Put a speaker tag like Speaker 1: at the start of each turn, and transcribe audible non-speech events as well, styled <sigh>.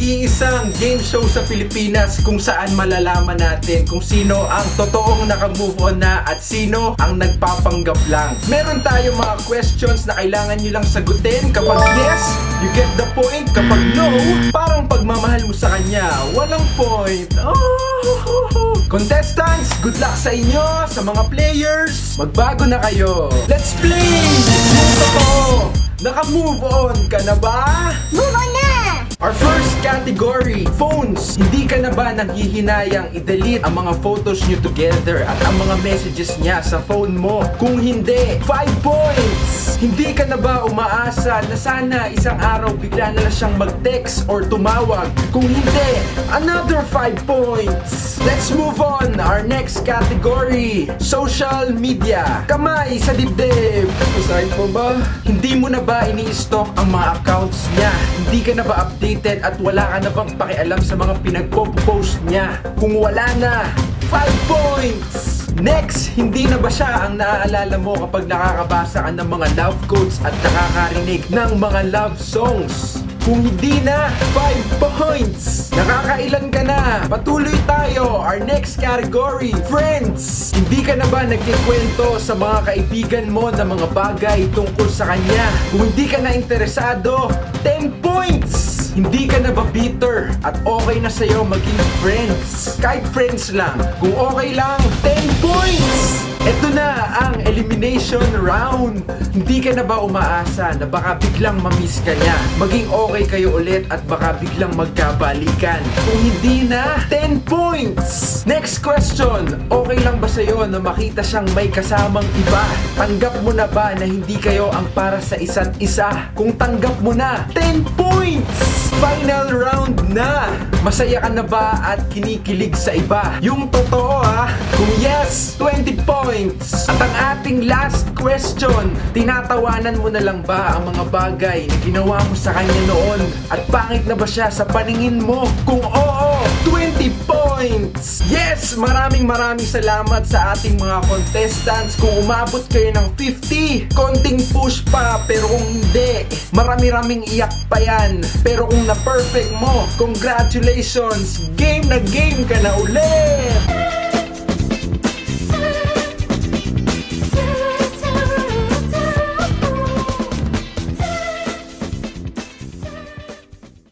Speaker 1: nag-iisang game show sa Pilipinas kung saan malalaman natin kung sino ang totoong naka-move on na at sino ang nagpapanggap lang. Meron tayo mga questions na kailangan nyo lang sagutin. Kapag yes, you get the point. Kapag no, parang pagmamahal mo sa kanya, walang point. Oh! <laughs> Contestants, good luck sa inyo, sa mga players. Magbago na kayo. Let's play! Totoo, naka-move on ka na ba?
Speaker 2: Na!
Speaker 1: Our first category, phones. Hindi ka na ba nanghihinayang i-delete ang mga photos nyo together at ang mga messages niya sa phone mo? Kung hindi, 5 points! Hindi ka na ba umaasa na sana isang araw bigla na lang siyang mag-text or tumawag? Kung hindi, another 5 points! Let's move on! Our next category, social media. Kamay sa dibdib! Usahin mo ba? Hindi mo na ba ini-stalk ang mga accounts niya? Hindi ka na ba updated at wala ka na bang pakialam sa mga pinagpo-post niya? Kung wala na, 5 points! Next, hindi na ba siya ang naaalala mo kapag nakakabasa ka ng mga love quotes at nakakarinig ng mga love songs? Kung hindi na, 5 points! Nakakailan ka na? Patuloy tayo! Our next category, friends! Hindi ka na ba nagkikwento sa mga kaibigan mo ng mga bagay tungkol sa kanya? Kung hindi ka na interesado, 10 points! Hindi ka na ba bitter at okay na sa'yo maging friends? Kahit friends lang, kung okay lang, 10 points! Ito na ang elimination round. Hindi ka na ba umaasa na baka biglang mamiss ka niya? Maging okay kayo ulit at baka biglang magkabalikan. Kung hindi na, 10 points! Next question, okay lang ba sa'yo na makita siyang may kasamang iba? Tanggap mo na ba na hindi kayo ang para sa isa't isa? Kung tanggap mo na, 10 points! Final round na! Masaya ka na ba at kinikilig sa iba? Yung totoo ha? Kung yes, 20 points! At ang ating last question, tinatawanan mo na lang ba ang mga bagay na ginawa mo sa kanya noon? At pangit na ba siya sa paningin mo? Kung oo, 20 points! Yes! Maraming maraming salamat sa ating mga contestants. Kung umabot kayo ng 50, konting push pa. Pero kung hindi, marami-raming iyak pa yan. Pero kung na-perfect mo, congratulations! Game na game ka na ulit!